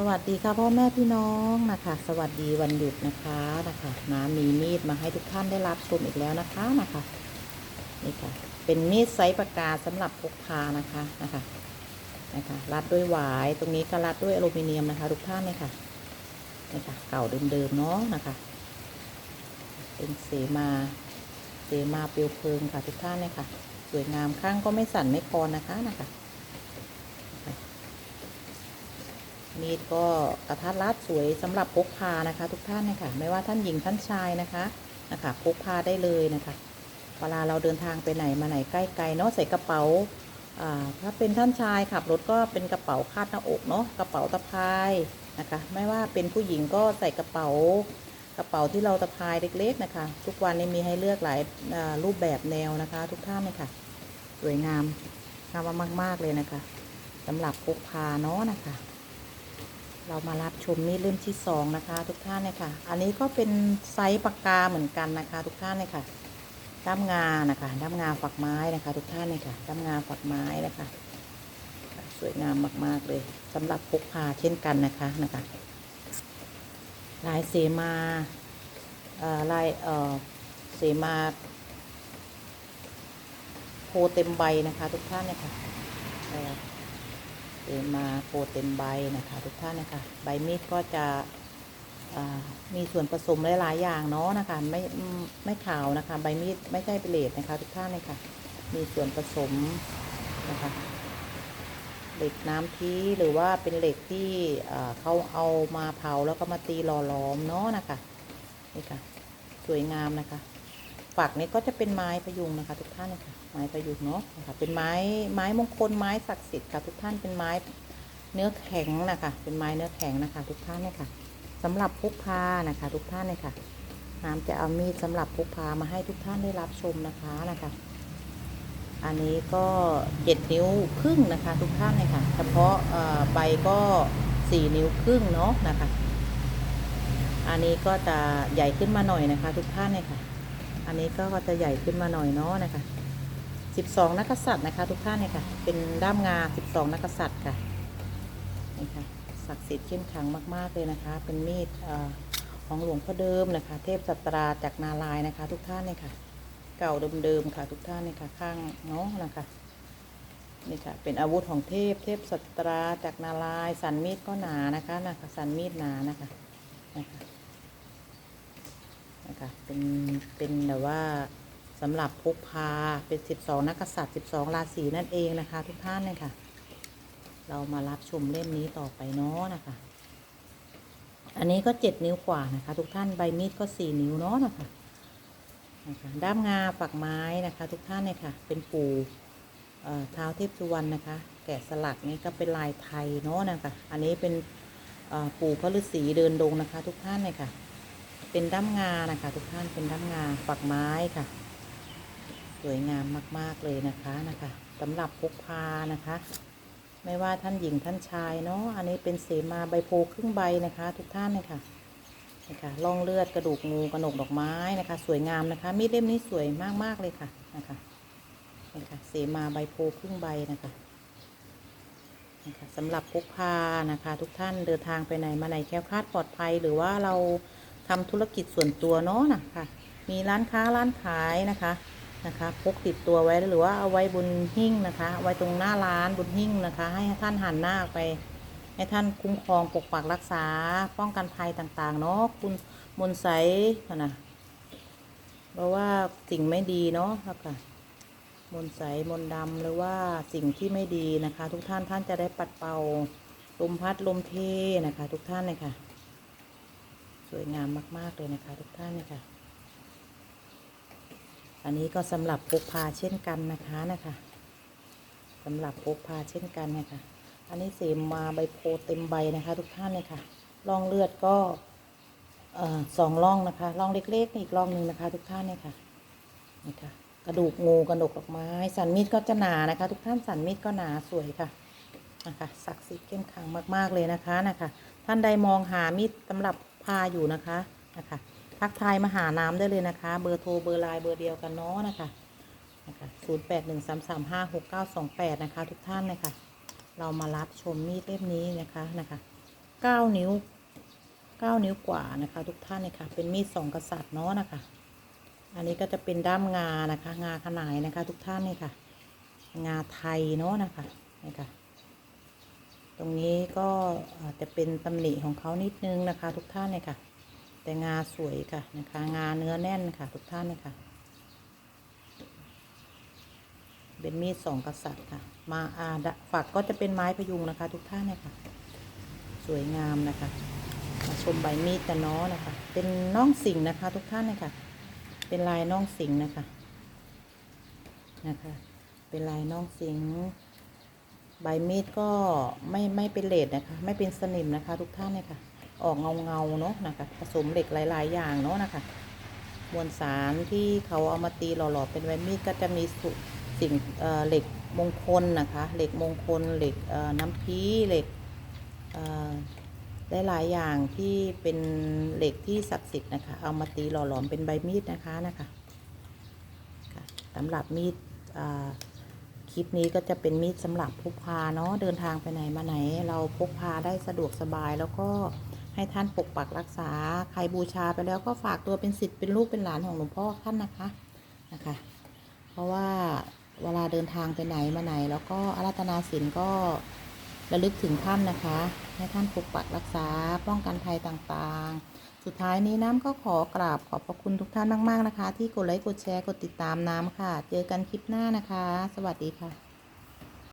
สวัสดีค่ะพ่อแม่พี่น้องนะคะ สวัสดีวันหยุดนะคะนะคะน้ามีมีดมาให้ทุกท่านได้รับชมอีกแล้วนะคะนะคะนี่ค่ะ เป็นมีดไซส์ปากกาสำหรับพกพานะคะนะคะนะคะรัดด้วยหวายตรงนี้ก็รัดด้วยอลูมิเนียมนะคะ ทุกท่านเลยค่ะนี่ค่ะ เก่าเดิมๆเนาะนะคะ เป็นเสมาเสมาเปลวเพลิงค่ะทุกท่านเลยค่ะ สวยงามข้างก็ไม่สั่นไม่คลอนนะคะนะคะ มีดก็กระทัดรัดสวยสำหรับพกพานะคะ ทุกท่านนะคะไม่ว่าท่านหญิงท่านชายนะคะนะคะพกพาได้เลยนะคะ เวลาเราเดินทางไปไหนมาไหนใกล้ไกลเนาะใส่กระเป๋าถ้าเป็นท่านชายขับรถก็เป็นกระเป๋าคาดหน้าอกเนาะกระเป๋าตะพายนะคะ ไม่ว่าเป็นผู้หญิงก็ใส่กระเป๋ากระเป๋าที่เราตะพายเล็ก ๆนะคะ ทุกวันนี้มีให้เลือกหลายรูปแบบแนวนะคะ ทุกท่านเลยค่ะ สวยงามงามมากๆเลยนะคะสำหรับพกพาเนาะนะคะ เรามารับชมมีดเล่มที่สองนะคะ ทุกท่านเลยค่ะ อันนี้ก็เป็นไซส์ปากกาเหมือนกันนะคะ ทุกท่านเลยค่ะ ด้ามงานะคะด้ามงาฝักไม้นะคะ ทุกท่านเลยค่ะ ด้ามงาฝักไม้นะคะ สวยงามมากๆเลยสำหรับพกพาเช่นกันนะคะนะคะ ลายเสมาลายเออเสมาโพเต็มใบนะคะ ทุกท่านเลยค่ะ เอมาโปรเต็มใบนะคะทุกท่านนะคะใบมีดก็จะมีส่วนผสมหลายๆอย่างเนาะนะคะไม่ไม่ขาวนะคะ ใบมีดไม่ใช่เปเลดนะคะ ทุกท่านเลยค่ะมีส่วนผสมนะคะเหล็กน้ำทีหรือว่าเป็นเหล็กที่เขาเอามาเผาแล้วก็มาตีหล่อหลอมเนาะนะคะนี่ค่ะสวยงามนะคะ ฝักนี้ก็จะเป็นไม้พยุงนะคะ ทุกท่านนะคะไม้พยุงเนาะนะคะเป็นไม้ไม้มงคลไม้ศักดิ์สิทธิ์ค่ะทุกท่านเป็นไม้เนื้อแข็งนะคะ เป็นไม้เนื้อแข็งนะคะ ทุกท่านเนี่ยค่ะสำหรับพกพานะคะ ทุกท่านเนี่ยค่ะน้ำจะเอามีดสำหรับพกพามาให้ทุกท่านได้รับชมนะคะนะคะ อันนี้ก็เจ็ดนิ้วครึ่งนะคะ ทุกท่านเนี่ยค่ะ เฉพาะใบก็สี่นิ้วครึ่งเนาะนะคะ อันนี้ก็จะใหญ่ขึ้นมาหน่อยนะคะ ทุกท่านเนี่ยค่ะ อันนี้ก็จะใหญ่ขึ้นมาหน่อยเนาะนะคะ 12 นักษัตริย์นะคะ ทุกท่านเนี่ยค่ะ เป็นด้ามงา 12 นักษัตริย์ค่ะนี่ค่ะศักดิ์สิทธิ์เข้มขลังมากๆเลยนะคะ เป็นมีดของหลวงพ่อเดิมนะคะ เทพสัตราจากนาลายนะคะ ทุกท่านเนี่ยค่ะ เก่าเดิมๆค่ะ ทุกท่านเนี่ยค่ะ ข้างเนาะนะคะนี่ค่ะเป็นอาวุธของเทพเทพสัตราจากนาลายสันมีดก็หนานะคะนะคะสันมีดหนานะคะนะคะ คะเป็นเป็นแบบว่าสำหรับพกพาเป็น 12 นักกษัตริย์ 12 ราศีนั่นเองนะคะ ทุกท่านเลยค่ะ เรามารับชมเล่มนี้ต่อไปเนาะนะคะ อันนี้ก็ 7 นิ้วกว่านะคะ ทุกท่านใบมีดก็ 4 นิ้วเนาะนะคะนะคะด้ามงาฝักไม้นะคะ ทุกท่านเนี่ยค่ะ เป็นปูเอ่เท้าเทพสุวรรณนะคะ แกะสลักนี่ก็เป็นลายไทยเนาะนะคะ อันนี้เป็นปู่พระฤาษีเดินดงนะคะ ทุกท่านเลยค่ะ เป็นด้ามงานะคะ ทุกท่านเป็นด้ามงาฝักไม้ค่ะ สวยงามมาก ๆ เลยนะคะนะคะสำหรับพกพานะคะ ไม่ว่าท่านหญิงท่านชายเนาะอันนี้เป็นเสมาใบโพครึ่งใบนะคะ ทุกท่านเลยค่ะนะคะล่องเลือดกระดูกงูกระหนกดอกไม้นะคะ สวยงามนะคะ มีดเล่มนี้สวยมาก ๆ เลยค่ะนะคะนี่ค่ะเสมาใบโพครึ่งใบนะคะนะคะสำหรับพกพานะคะ ทุกท่านเดินทางไปไหนมาไหนแคล้วคลาดปลอดภัยหรือว่าเรา ทำธุรกิจส่วนตัวเนาะนะคะมีร้านค้าร้านขายนะคะนะคะพกติดตัวไว้หรือว่าเอาไว้บนหิ้งนะคะ ไว้ตรงหน้าร้านบนหิ้งนะคะ ให้ท่านหันหน้าออกไป ให้ท่านคุ้มครองปกปักรักษา ป้องกันภัยต่างๆ เนาะคุณมนต์ใสนะเพราะว่าสิ่งไม่ดีเนาะแล้วก็มนต์ใสมนดำหรือว่าสิ่งที่ไม่ดีนะคะ ทุกท่านท่านจะได้ปัดเป่าลมพัดลมเพนะคะ ทุกท่านเลยค่ะ สวยงามมาก ๆ เลยนะคะ ทุกท่านนะคะอันนี้ก็สำหรับพกพาเช่นกันนะคะนะคะสำหรับพกพาเช่นกันนะคะอันนี้เสมมาใบโพเต็มใบนะคะ ทุกท่านเลยค่ะร่องเลือดก็สองร่องนะคะร่องเล็กๆอีกร่องหนึ่งนะคะ ทุกท่านเนี่ยค่ะนี่ค่ะ กระดูกงูกระดูกดอกไม้ สันมีดก็จะหนานะคะ ทุกท่านสันมีดก็หนาสวยค่ะนะคะศักดิ์สิทธิ์เข้มขลังมากๆเลยนะคะนะคะ ท่านใดมองหามีดสำหรับ พาอยู่นะคะนะคะทักทายมาหาน้ำได้เลยนะคะ เบอร์โทรเบอร์ไลน์เบอร์เดียวกันเนาะนะคะนะคะศูนย์แปดหนึ่งสามสามห้าหกเก้าสองแปดนะคะ ทุกท่านนะคะเรามารับชมมีดเล่มนี้นะคะนะคะเก้านิ้วเก้านิ้วกว่านะคะ ทุกท่านเลยค่ะเป็นมีดสองกษัตริย์เนาะนะคะ อันนี้ก็จะเป็นด้ามงานะคะ งาขนายนะคะ ทุกท่านนี่ค่ะ งาไทยเนาะนะคะนี่ค่ะ ตรงนี้ก็อาจจะเป็นตำหนิของเขานิดนึงนะคะ ทุกท่านเลยค่ะ แต่งาสวยค่ะนะคะ งาเนื้อแน่นค่ะ ทุกท่านเลยค่ะ เป็นมีดสองกษัตริย์ค่ะ มาอาดฝักก็จะเป็นไม้พยุงนะคะ ทุกท่านเลยค่ะ สวยงามนะคะมาชมใบมีดกันเนาะนะคะ เป็นน่องสิงนะคะ ทุกท่านเลยค่ะ เป็นลายน่องสิงนะคะนะคะ เป็นลายน่องสิง ใบมีดก็ไม่ไม่เป็นเลดนะคะ ไม่เป็นสนิมนะคะ ทุกท่านเลยค่ะ ออกเงาเงาเนาะนะคะ ผสมเหล็กหลาย ๆ อย่างเนาะนะคะ มวลสารที่เขาเอามาตีหล่อๆเป็นใบมีดก็จะมีสุสิ่งเอ่อเหล็กมงคลนะคะ เหล็กมงคลเหล็กน้ำพีเหล็กเอ่อได้หลายๆอย่างที่เป็นเหล็กที่ศักดิ์สิทธิ์นะคะ เอามาตีหล่อหลอมเป็นใบมีดนะคะนะคะสำหรับมีดอ่าค ลิปนี้ก็จะเป็นมีดสำหรับพกพาเนาะเดินทางไปไหนมาไหน เราพกพาได้สะดวกสบายแล้วก็ให้ท่านปกปักรักษา ใครบูชาไปแล้วก็ฝากตัวเป็นสิทธิ์เป็นลูกเป็นหลานของหลวงพ่อท่านนะคะนะคะ เพราะว่าเวลาเดินทางไปไหนมาไหน แล้วก็อาราธนาศีลก็ระลึกถึงท่านนะคะ ให้ท่านปกปักรักษาป้องกันภัยต่างๆ สุดท้ายนี้น้ำก็ขอกราบขอบพระคุณทุกท่านมาก ๆ นะคะ ที่กดไลค์กดแชร์กดติดตามน้ำค่ะ เจอกันคลิปหน้านะคะ สวัสดีค่ะ